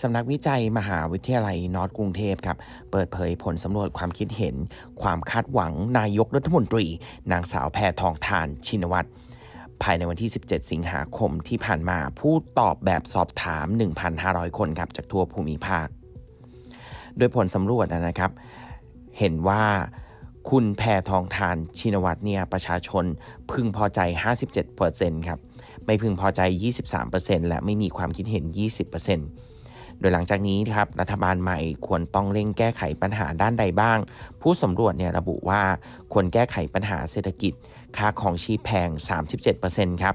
สำนักวิจัยมหาวิทยาลัยนอร์ทกรุงเทพครับ เปิดเผยผลสำรวจความคิดเห็น ความคาดหวังนายกรัฐมนตรี นางสาวแพทองทานชินวัตรภายในวันที่ 17 สิงหาคมที่ผ่านมาผู้ตอบแบบสอบถาม 1,500 คนครับจากทั่วภูมิภาค โดยผลสำรวจนะครับ เห็นว่าคุณแพทองทานชินวัตรเนี่ยประชาชนพึงพอใจ 57%ครับ ไม่พึงพอใจ 23%และไม่มีความคิดเห็น 20% โดยหลังจากนี้ครับรัฐบาลใหม่ควรต้องเร่งแก้ไขปัญหาด้านใดบ้าง ผู้สำรวจเนี่ยระบุว่าควรแก้ไขปัญหาเศรษฐกิจ ค่าของชีพแพง 37%ครับ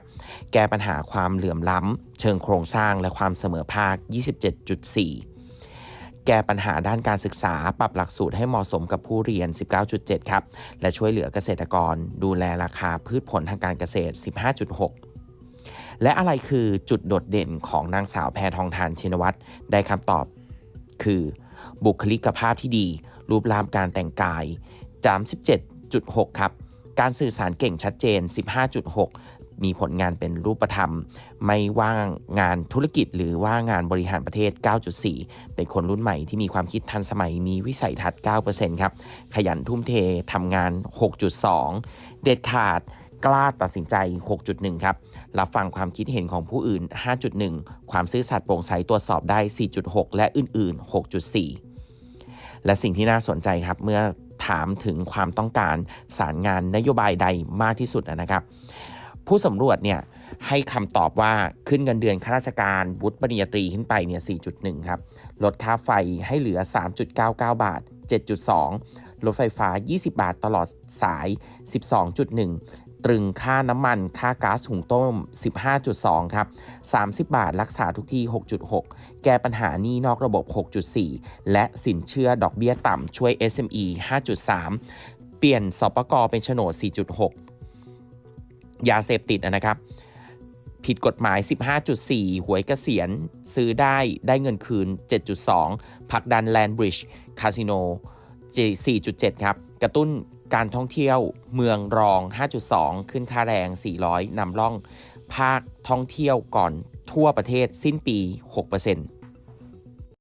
แก้ปัญหาความเหลื่อมล้ำ เชิงโครงสร้างและความเสมอภาค 27.4แก้ปัญหาด้านการศึกษาปรับหลักสูตรให้เหมาะสมกับผู้เรียน 19.7 ครับ และช่วยเหลือเกษตรกร ดูแลราคาพืชผลทางการเกษตร 15.6 และอะไรคือจุดโดดเด่นของนางสาวแพทองทานชินวัตรได้คำตอบ คือ บุคลิกภาพที่ดี รูปร่างการแต่งกาย 37.6 ครับ การสื่อสารเก่งชัดเจน 15.6 มีผลงานเป็นรูปธรรม ไม่ว่างงานธุรกิจหรือว่างานบริหารประเทศ 9.4 เป็นคนรุ่นใหม่ที่มีความคิดทันสมัยมีวิสัยทัศน์ 9%ครับ ขยันทุ่มเททำงาน 6.2 เด็ดขาด กล้าตัดสินใจ 6.1 ครับ รับฟังความคิดเห็นของผู้อื่น 5.1 ความซื่อสัตย์โปร่งใสตรวจสอบได้ 4.6 และอื่น ๆ 6.4 และสิ่งที่น่าสนใจครับเมื่อถามถึงความต้องการสารงานนโยบายใดมากที่สุดนะครับ ผู้สำรวจเนี่ยให้คำตอบว่าขึ้นเงินเดือนข้าราชการวุฒิปริญญาตรีขึ้นไปเนี่ย 4.1 ครับ ลดค่าไฟให้เหลือ 3.99 บาท 7.2รถไฟฟ้า 20 บาทตลอดสาย 12.1 ตรึงค่าน้ำมันค่าก๊าซหุงต้ม 15.2 ครับ 30 บาทรักษาทุกที่ 6.6 แก้ปัญหานี้นอกระบบ 6.4 และสินเชื่อดอกเบี้ยต่ำช่วย SME 5.3 เปลี่ยนสปกเป็นโฉนด 4.6 ยาเสพติดนะครับผิดกฎหมาย 15.4 หวยเกษียณ ซื้อได้ได้เงินคืน 7.2พักดันแลนบริดจ์คาสิโน 4.7 ครับ กระตุ้น การท่องเที่ยวเมืองรอง 5.2 ขึ้นค่าแรง 400นำร่อง ภาคท่องเที่ยวก่อนทั่วประเทศสิ้นปี 6%